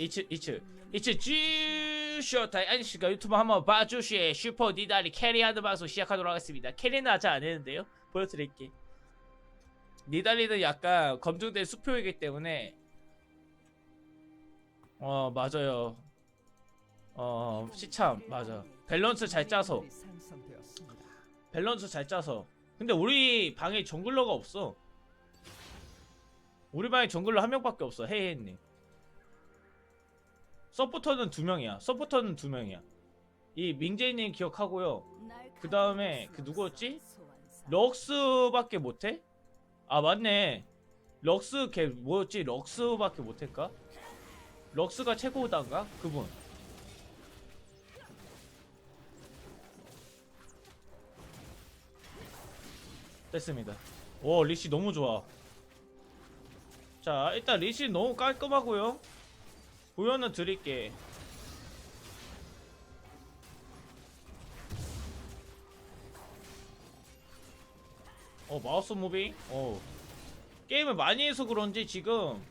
이츠 이츠. 이츠 쥐쇼타이 아저씨가 유튜브 한번 봐주시에 슈퍼 니달리 캐리하는 방송 시작하도록 하겠습니다. 캐리는 아직 안 했는데요? 보여드릴게. 니달리는 약간 검증된 수표이기 때문에 어 맞아요. 어 시참 맞아. 밸런스 잘 짜서. 밸런스 잘 짜서. 근데 우리 방에 정글러가 없어. 우리 방에 정글러 한 명밖에 없어. 헤이헤이님 서포터는 두 명이야. 서포터는 두 명이야. 이 민재님 기억하고요. 그 다음에 그 누구였지? 럭스밖에 못해? 아 맞네. 럭스 걔 뭐였지? 럭스밖에 못할까? 럭스가 최고단가? 그분. 됐습니다. 오 리시 너무 좋아. 자 일단 리시 너무 깔끔하고요 보여는 드릴게. 어 마우스 무빙? 어. 게임을 많이 해서 그런지 지금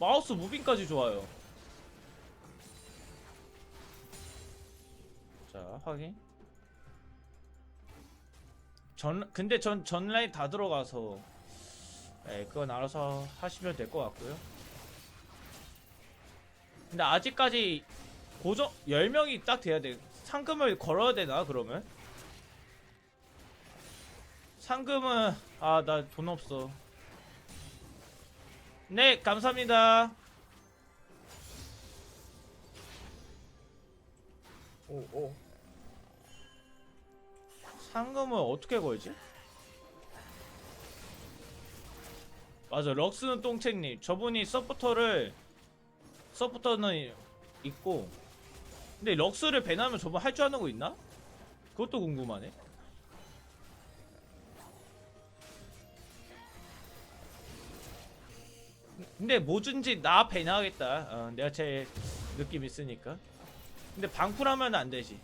마우스 무빙까지 좋아요. 자 확인. 전 근데 전 전라인 다 들어가서 에 그건 알아서 하시면 될 것 같고요 근데 아직까지 고정 10명이 딱 돼야 돼. 상금을 걸어야 되나 그러면? 상금은 아 나 돈 없어. 네 감사합니다. 오, 오. 상금을 어떻게 걸지? 맞아 럭스는 똥책님 저분이 서포터를 서포터는 있고 근데 럭스를 배나면 저분 할줄 아는 거 있나? 그것도 궁금하네. 근데 뭐든지 나 배나겠다. 어, 내가 제일 느낌 있으니까. 근데 방풀하면 안 되지.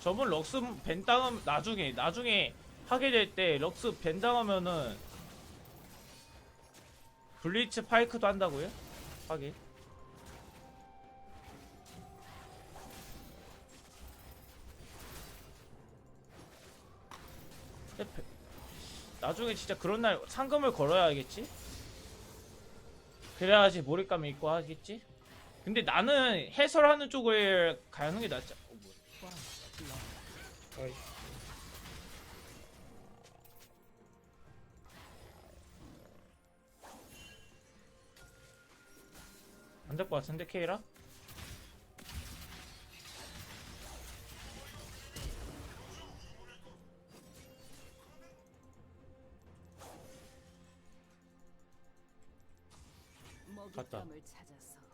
저분 럭스 벤 당하면 나중에 나중에 하게 될 때 럭스 벤 당하면은 블리츠 파이크도 한다고요? 배- 나중에 진짜 그런 날 상금을 걸어야겠지? 그래야지 몰입감 있고 하겠지? 근데 나는 해설하는 쪽을 가는 게 낫지 어, 뭐야. 안 될 것 같은데 케이라? 갔다. 먹잇감을 찾아서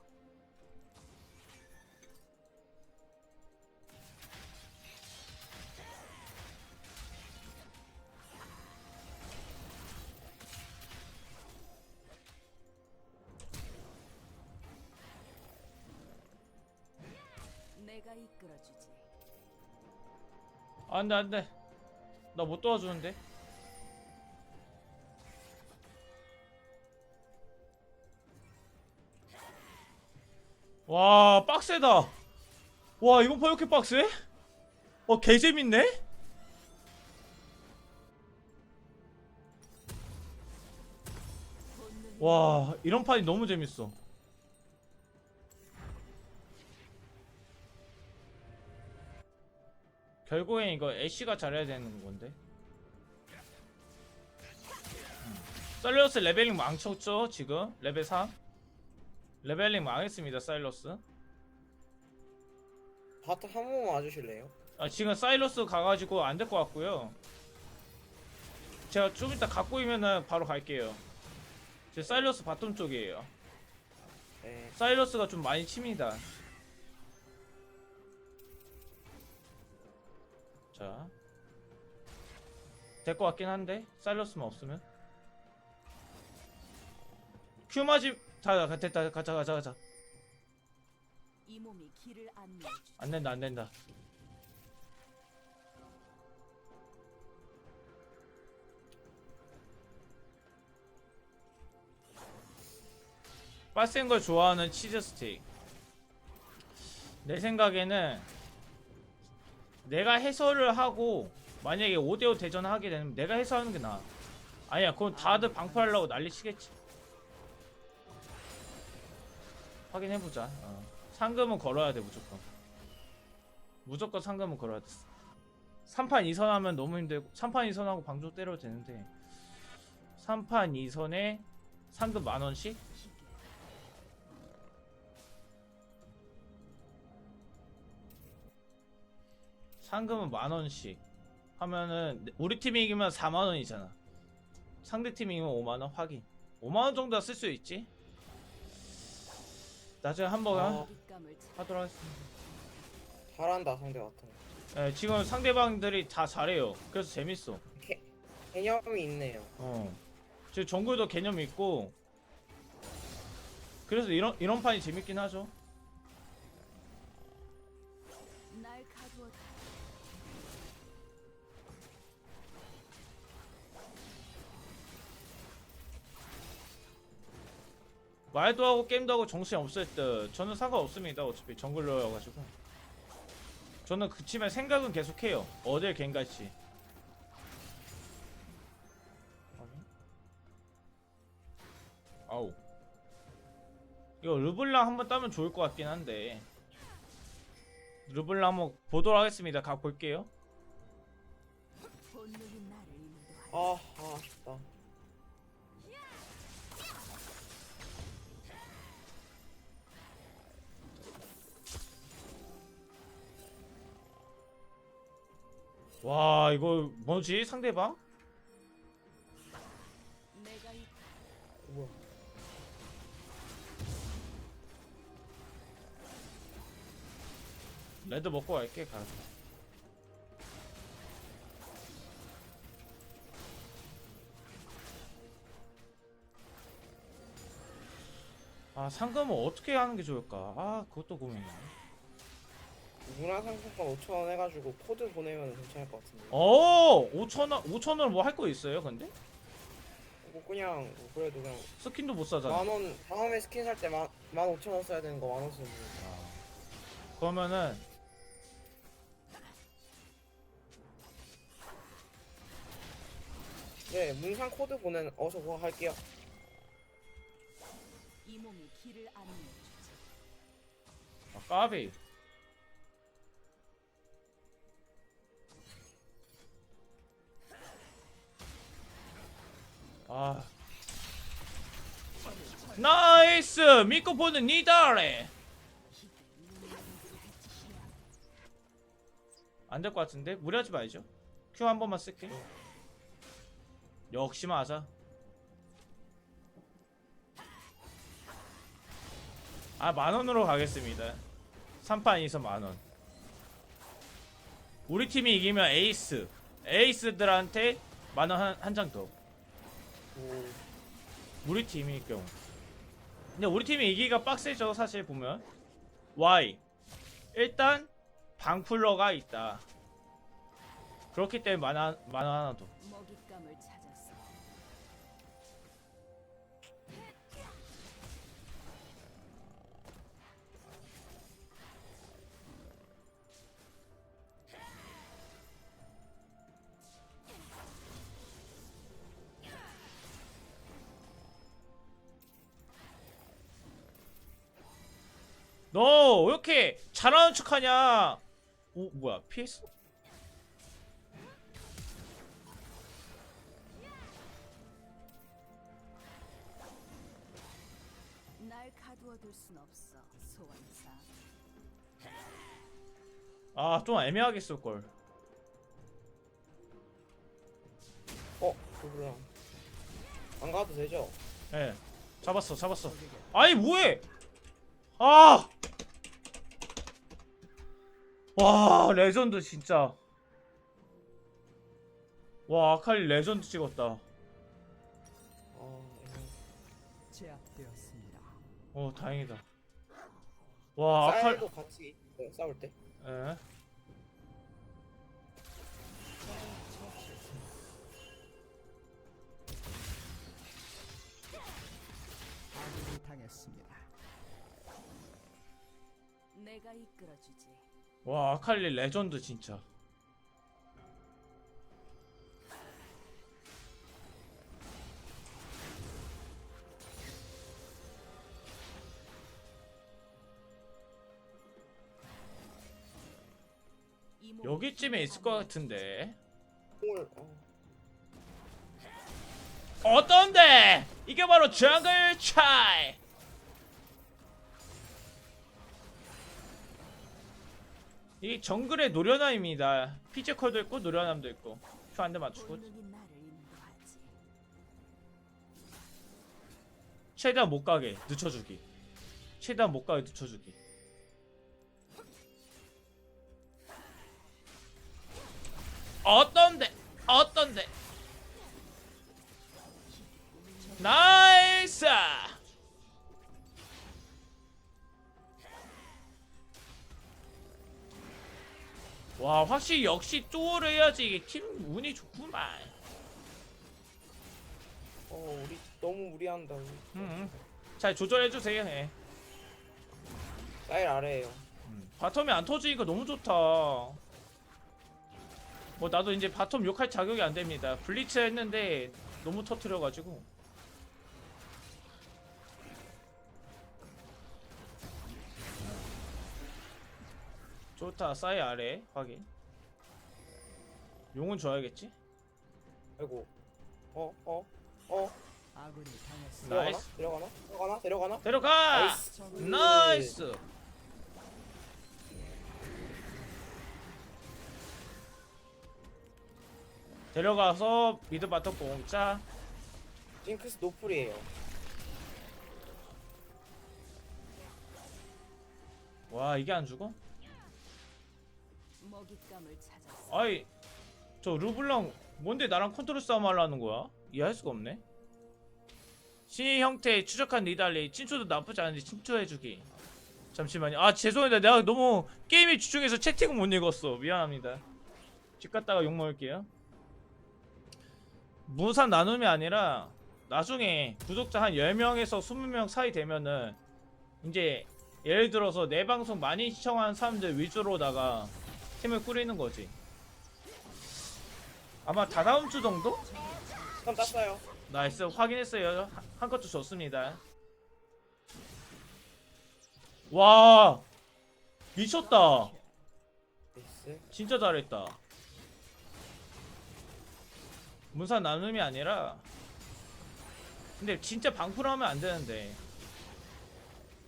내가 이끌어주지. 아, 안돼 안돼 나 못 도와주는데 와 빡세다 와 이번 판 이렇게 빡세? 어 개재밌네? 와 이런 판이 너무 재밌어 결국엔 이거 애쉬가 잘해야 되는 건데 음. 사일러스 레벨링 망쳤죠 지금 레벨 3 레벨링 망했습니다 사일러스 바트 한 번만 와주실래요? 아 지금 사일러스 가가지고 안 될 것 같고요 제가 좀 이따 갖고 있면은 바로 갈게요 제 사일러스 바텀 쪽이에요 네. 사이러스가 좀 많이 칩니다. 자. 될 것 같긴 한데, 사이러스만 없으면. 큐 맞이, 자, 자, 됐다, 가자, 가자, 가자. 이 몸이 길을 안내해주지. 안 된다, 안 된다. 빡센 걸 좋아하는 치즈 스틱. 내 생각에는 내가 해설을 하고 만약에 5대5 대전 하게 되면 내가 해설하는 게 나아. 아니야, 그건 다들 방풀하려고 난리 치겠지. 확인해보자. 어. 상금은 걸어야 돼, 무조건. 무조건 상금은 걸어야 돼. 3판 2선 하면 너무 힘들고 3판 2선 하고 방조 때려도 되는데 3판 2선에 상금 만원씩? 상금은 만원씩 하면은 우리 팀이 이기면 4만원이잖아 상대 팀이 이기면 5만원 확인 5만원 정도 쓸수 있지 나중에 한번 어. 하도록 하겠습니다 잘한다 상대 같은. 예, 지금 상대방들이 다 잘해요 그래서 재밌어 개념이 있네요. 어. 지금 정글도 개념이 있고 그래서 이런 이런 판이 재밌긴 하죠. 말도 하고 게임도 하고 정신 없을 때 저는 상관없습니다. 어차피 정글러여가지고 저는 그치만 생각은 계속해요. 어딜 갱갈지. 아우. 이거 르블랑 한번 따면 좋을 것 같긴 한데 르블랑 한번 보도록 하겠습니다. 가 볼게요. 본능이 나를 인도하여 아, 아 아쉽다. 와 이거 뭐지 상대방? 레드 먹고 갈게 가. 아 상금은 어떻게 하는 게 좋을까? 아 그것도 고민이네. 문화상품권 5천 원 해가지고 코드 보내면 괜찮을 것 같은데. 어 5천 원 5천 원 뭐 할 거 있어요? 근데 뭐 그냥 뭐 그래도 그냥 스킨도 못 사잖아. 만원 다음에 스킨 살 때 만 만 오천 원 써야 되는 거 만원 쓰면 돼. 그러면은 네, 문상 코드 보내는 어서 그거 할게요. 이 몸이 길을 주지. 아, 까비. 아. 나이스! 믿고 보는 니다래! 안 될 것 같은데? 무리하지 말죠. 큐 한 번만 쓸게. 역시 맞아. 아, 만 원으로 가겠습니다. 3판 2선 만 원. 우리 팀이 이기면 에이스. 에이스들한테 만원한장 더. 오, 우리 팀일 경우. 근데 우리 팀이 이기가 빡세죠, 사실 보면. Y. 일단 방풀러가 있다. 그렇기 때문에 만화 만화 하나 더. 너 왜 이렇게 잘하는 척하냐? 오 뭐야 피했어? 날 가두어 둘 순 없어. 소환사. 아 좀 애매하게 쓸 걸. 어, 그거랑 안 가도 되죠? 예. 잡았어, 잡았어. 아니 뭐해? 아! 와 레전드 진짜. 와 아칼리 레전드 찍었다. 제압되었습니다. 어 다행이다. 와 아칼. 쌀도 같이 네, 싸울 때. 예. 아군이. 당했습니다. 내가 이끌어주지. 와 아칼리 레전드 진짜. 여기쯤에 있을 것 같은데. 어떤데? 이게 바로 정글 차이 이 정글의 노련함입니다. 피지컬도 있고 노련함도 있고. 큐 한 대 맞추고. 최대한 못 가게 늦춰주기. 최대한 못 가게 늦춰주기. 어떤데? 어떤데? 나 와 확실히 역시 쪼를 해야지 이게 팀 운이 좋구만 어 우리 너무 무리한다 우리. 음, 잘 조절해주세요 예. 사일 아래에요 바텀이 안 터지니까 너무 좋다. 뭐 나도 이제 바텀 욕할 자격이 안 됩니다. 블리츠 했는데 너무 터트려가지고. 좋다. 싸이 아래 확인. 용은 줘야겠지? 아이고 어 어 어 아군이. 데려가나 나이스. 데려가나 데려가나 데려가나 데려가. 나이스. 나이스. 데려가서 미드 바텀 공짜. 징크스 노플이에요 와 이게 안 죽어? 먹잇감을 찾았어. 아이 저 르블랑 뭔데 나랑 컨트롤 싸움 하려는 거야? 이해할 수가 없네. 신의 형태 추적한 니달리 친추도 나쁘지 않은데 친추해주기. 잠시만요. 아 죄송합니다. 내가 너무 게임에 집중해서 채팅을 못 읽었어. 미안합니다. 집 갔다가 욕 먹을게요. 무산 나눔이 아니라 나중에 구독자 한 10명에서 20명 사이 되면은 이제 예를 들어서 내 방송 많이 시청하는 사람들 위주로다가 팀을 꾸리는 거지. 아마 다다음 주 정도? 일단 땄어요 나이스 확인했어요. 한- 한 것도 좋습니다. 와 미쳤다. 진짜 잘했다. 문산 나눔이 아니라 근데 진짜 방풀 하면 안 되는데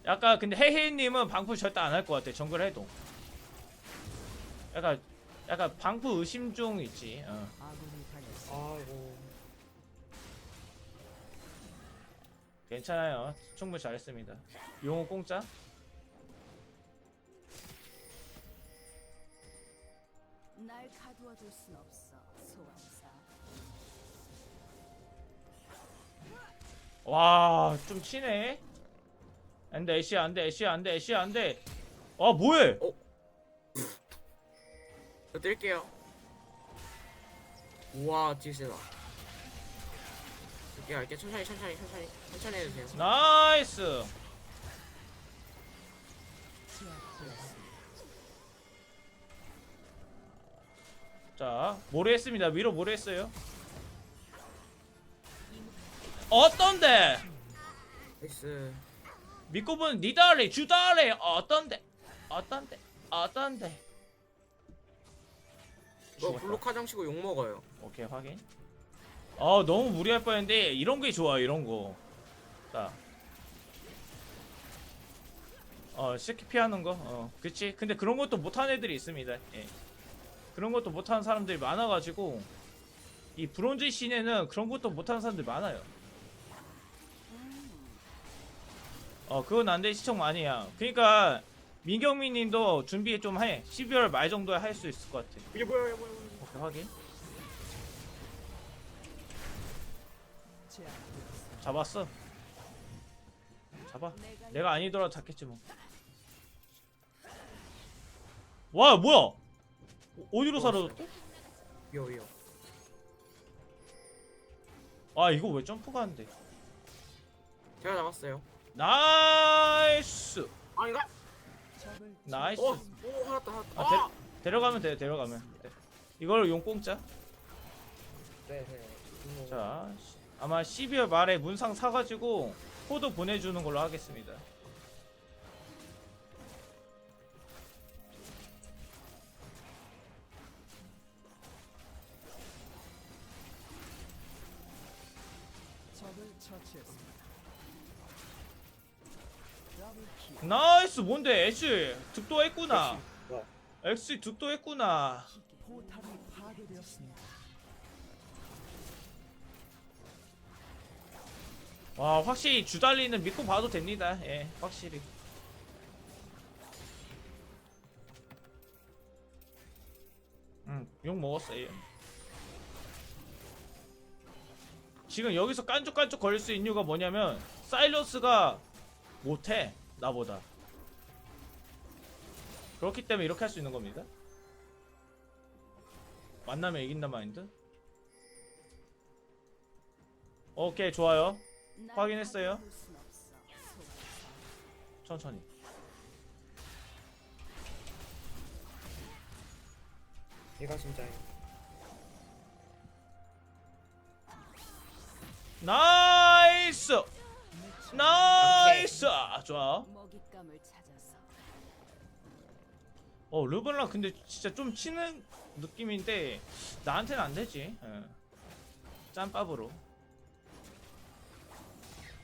약간 근데 헤헤님은 방풀 절대 안 할 것 같아 정글 해도 약간 약간 방풀 의심 중 있지 어. 아이고 괜찮아요 충분히 잘했습니다 용호 공짜 날 가두어둘 순 없어. 소환사. 와, 좀 치네. 안돼, 애쉬 안돼, 애쉬 안돼, 애쉬 안돼. 아, 뭐해? 저 뛸게요 우와 딜세다 이렇게 할게 천천히 천천히 천천히 천천히 해주세요 나이스. 자, 모래했습니다. 위로 모래했어요. 어떤데? 나이스 보는 니달리, 주달리, 어떤데? 어떤데? 어떤데? 이거 죽었다. 블록 화장치고 욕 먹어요 오케이 확인. 아 너무 무리할 뻔했는데 이런 게 좋아 이런 거. 자. 어 새끼 피하는 거. 어 그치. 근데 그런 것도 못하는 애들이 있습니다. 예. 그런 것도 못하는 사람들이 많아가지고 이 브론즈 씬에는 그런 것도 못하는 사람들이 많아요. 어 그건 안돼 시청 많이 해야. 그러니까 민경민님도 준비 좀 해. 12월 말 정도에 할 수 있을 것 같아. 이게 뭐야 이게 뭐야 오케이 확인. 잡았어. 잡아. 내가 내가 아니더라도 잡겠지 뭐. 와 뭐야? 어- 어디로 사라졌대? 위요 위요 아 이거 왜 점프가 안 돼? 제가 잡았어요 나이스 아닌가? 나이스 어, 오 하났다 하났다. 아, 데, 데려가면 돼요 데려가면 네. 이걸 용 공짜 네, 네. 음, 자 시- 아마 12월 말에 문상 사가지고 포도 보내주는 걸로 하겠습니다 뭔데? 애쉬 득도했구나. 뭐야? 엑스 득도했구나. 와 확실히 주달리는 믿고 봐도 됩니다. 예 확실히. 응욕 먹었어요. 지금 여기서 깐족깐족 거릴 수 있는 이유가 뭐냐면 사일러스가 못해 나보다 그렇기 때문에 이렇게 할 수 있는 겁니다. 만나면 이긴다 마인드. 오케이 좋아요. 날 확인했어요. 천천히. 얘가 진짜예요. 나이스! 나이스! 좋아 먹잇감을 어 르블랑 근데 진짜 좀 치는 느낌인데 나한테는 안 되지. 예. 짬밥으로.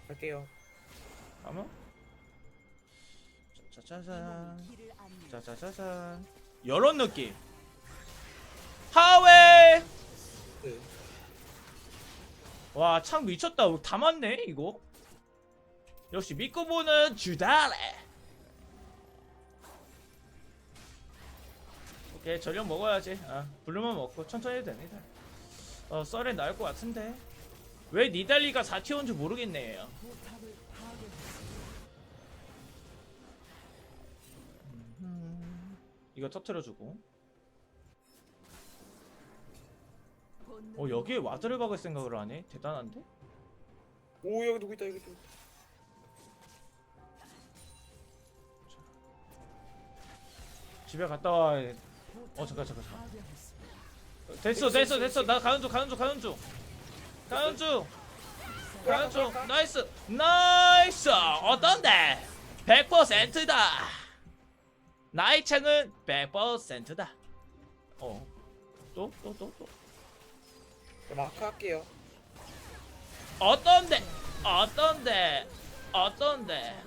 갈게요. 가면 짜자잔. 안내. 짜자자잔. 이런 느낌. 하웨 그와창 미쳤다. 다 맞네 이거. 역시 믿고 보는 주달래 오케이 전력 먹어야지. 아 블루만 먹고 천천히 해도 됩니다. 어 썰에 나을 것 같은데. 왜 니달리가 4티어인 줄 모르겠네요 포탑을 파괴했습니다. 이거 터트려주고. 어 여기에 와드를 박을 생각을 하네? 대단한데? 오 여기 누구 있다 여기 누구. 집에 갔다 와 포탑을 어, 잠깐, 잠깐, 잠깐. 됐어 됐어 됐어. 나 가는 중 가는 중 가는 중. 가는 중. 가는 중. 나이스. 나이스. 어떤데? 100%다. 나의 창은 100%다. 어또 또 또또. 저 마크 할게요. 어떤데? 어떤데? 어떤데.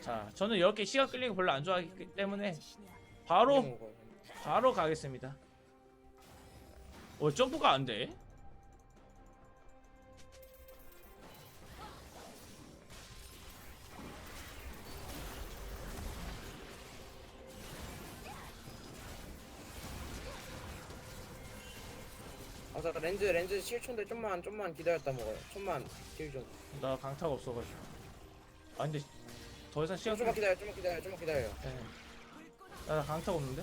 자 저는 이렇게 시간 끌리는 거 별로 안 좋아하기 때문에. 바로. 바로 가겠습니다 어 점프가 안 돼 아, 저 렌즈 렌즈 7초인데 좀만 좀만 기다렸다 먹어요. 좀만 딜 좀. 나 강타가 없어가지고 아 근데 더 이상 시간 좀만 끌... 기다려, 좀만 기다려, 좀만 기다려요. 네. 나 강타가 없는데?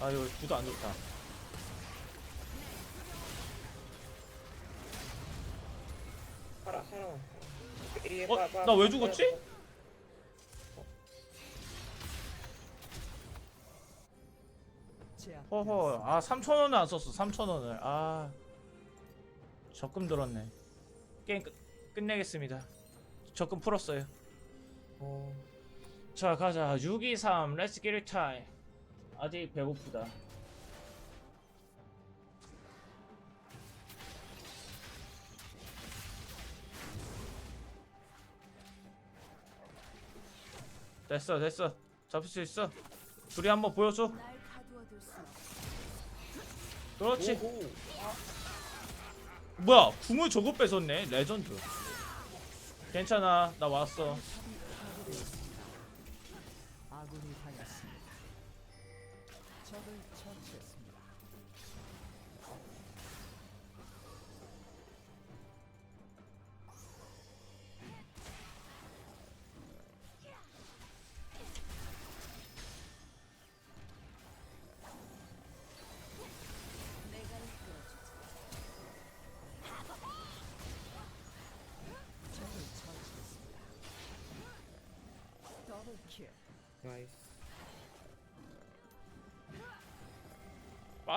아 이거 구도 안 좋다 살아, 살아. 어? 나왜 죽었지? 허허 아 3천원을 안 썼어 3천원을 아 적금 들었네 게임 끝, 끝내겠습니다 적금 풀었어요 어, 자 가자. 623 렛츠 기릿 타임 아직 배고프다. 됐어 됐어. 잡을 수 있어. 둘이 한번 보여줘. 그렇지. 오호. 뭐야 궁을 저거 뺏었네. 레전드. 괜찮아. 나 왔어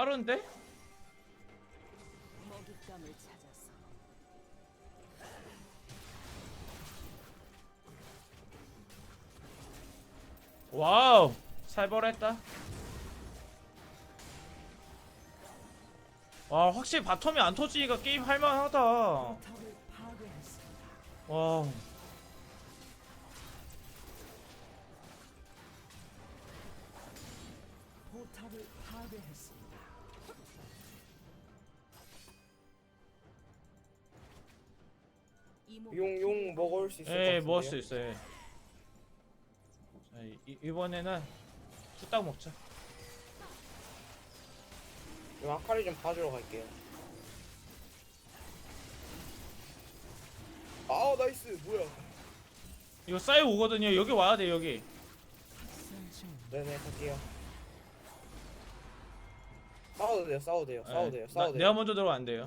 빠른데? 먹잇감을 찾아서 와우 살벌했다 와 확실히 바텀이 안 터지니까 게임 할만하다 포탑을 파괴했습니다. 와포 용, 용 먹을 수 있을 것 예, 같은데요? 먹을 수 있어요. 자, 이, 이번에는 뚝딱 먹자. 용 아카리 좀 봐주러 갈게요. 아 나이스 뭐야? 이거 사이 오거든요. 여기 와야 돼 여기. 네네 갈게요. 싸워도 돼요, 싸워도 돼요, 싸워도 예, 돼요, 나- 싸워도 돼요. 내가 먼저 들어가면 안 돼요.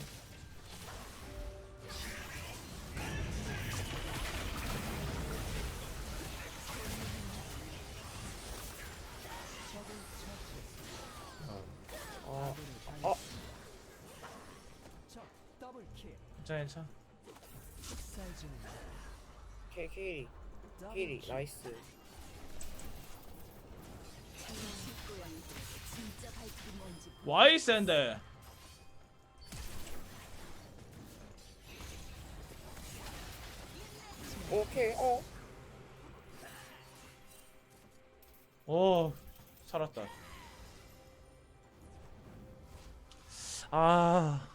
괜찮아 괜찮아. 케 더블 케이리, 킬. 나이스. 와이 샌드. 오케이, 어. 오 살았다. 아,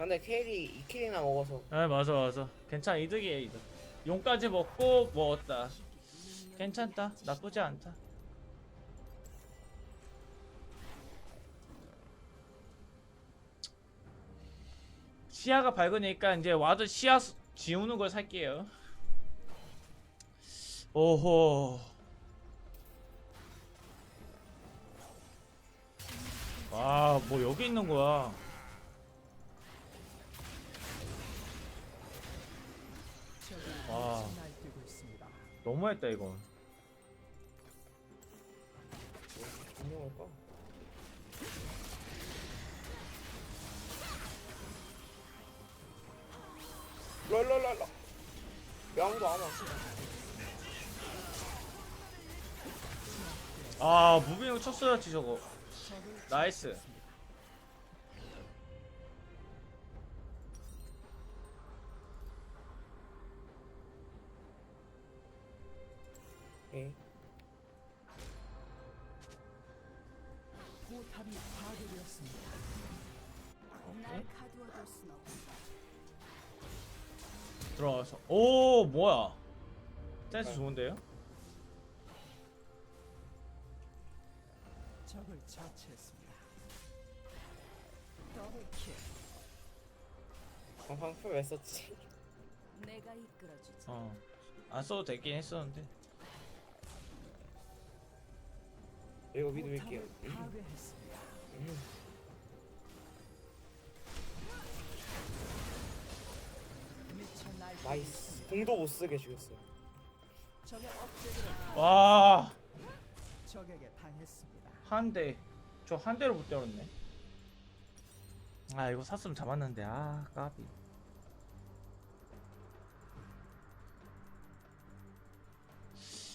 근데 케이리 2킬이나 먹어서 아 맞아 맞아. 괜찮아 이득이에요 이득. 용까지 먹고 먹었다. 괜찮다. 나쁘지 않다. 시야가 밝으니까 이제 와드 시야 수- 지우는 걸 살게요. 오호. 와, 뭐 여기 있는 거야. 날뛰고 있습니다. 너무했다 이건. 분명할까? 랄랄랄라. 왜 아무도 안 와? 아, 무빙을 쳤어야지 저거. 나이스. 좋은데요? 적을 처치했습니다. 더블 킬. 아, 방금 왜 썼지? 내가 이끌어주지 어. 안 써도 되긴 했었는데. 이거 믿을게요. 포탑을 파괴했습니다. 미쳐 나이스. 공도 못 쓰게 죽였어요. 와, 적에게 당했습니다. 한 대. 저 한 대로 못 때렸네. 아, 이거 샀으면 잡았는데. 아, 까비.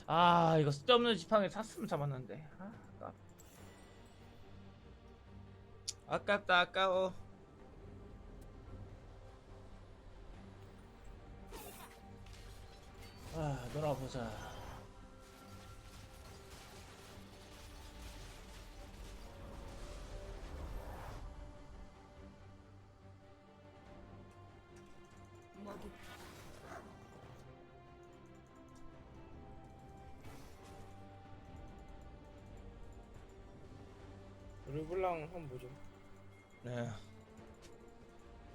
아, 이거 쓸데없는 지팡이 샀으면 잡았는데. 아, 까비. 아깝다, 아까워. 아, 놀아보자. 르블랑 한번 보죠. 네.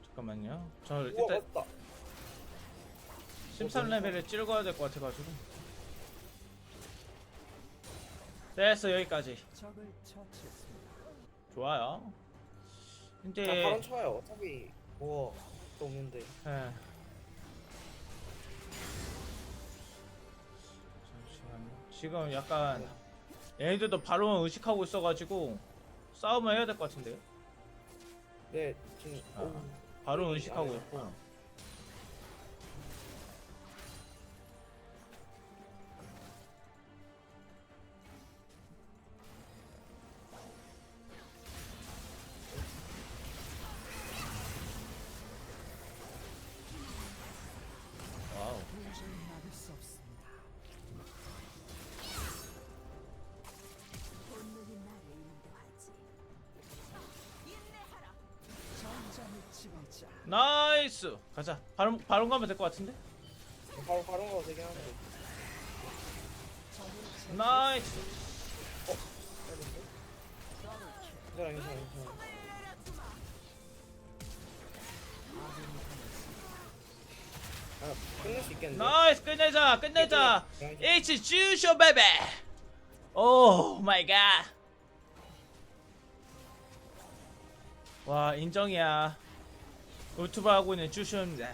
잠깐만요. 저 우와 일단 맞다. 13레벨을 찍어야 될 것 같아가지고. 됐어 여기까지. 좋아요. 자, 근데 바로 쳐요. 어차피 뭐 또 없는데. 예. 잠시만요. 지금 약간 얘네들도 바로 의식하고 있어가지고 싸움을 해야 될 것 같은데요. 네 지금 아. 어우, 바로 의식하고 있고. 나이스. 가자. 바로 바로 가면 될 것 같은데. 바로 바로 가도 되긴 하는데 나이스. 괜찮아 괜찮아 괜찮아 아 끝낼 수 있겠는데 나이스. 끝내자. 끝내자. It's 주쇼 베베. 오 마이 갓. 와 인정이야. 유튜브 하고 있는 주쇼입니다.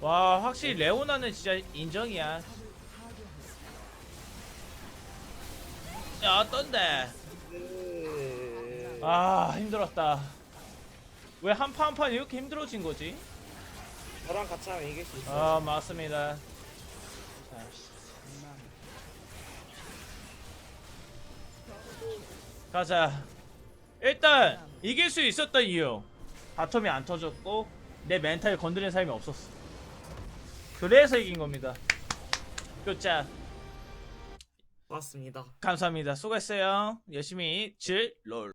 와 확실히 레오나는 진짜 인정이야. 야 어떤데? 그... 아 힘들었다. 왜 한 판 한 판 이렇게 힘들어진 거지? 저랑 같이 하면 이길 수 있어 아 맞습니다. 가자. 일단 이길 수 있었던 이유 바텀이 안 터졌고 내 멘탈 건드리는 사람이 없었어. 그래서 이긴 겁니다. 끝자 맞습니다 감사합니다. 수고했어요. 열심히 질 롤.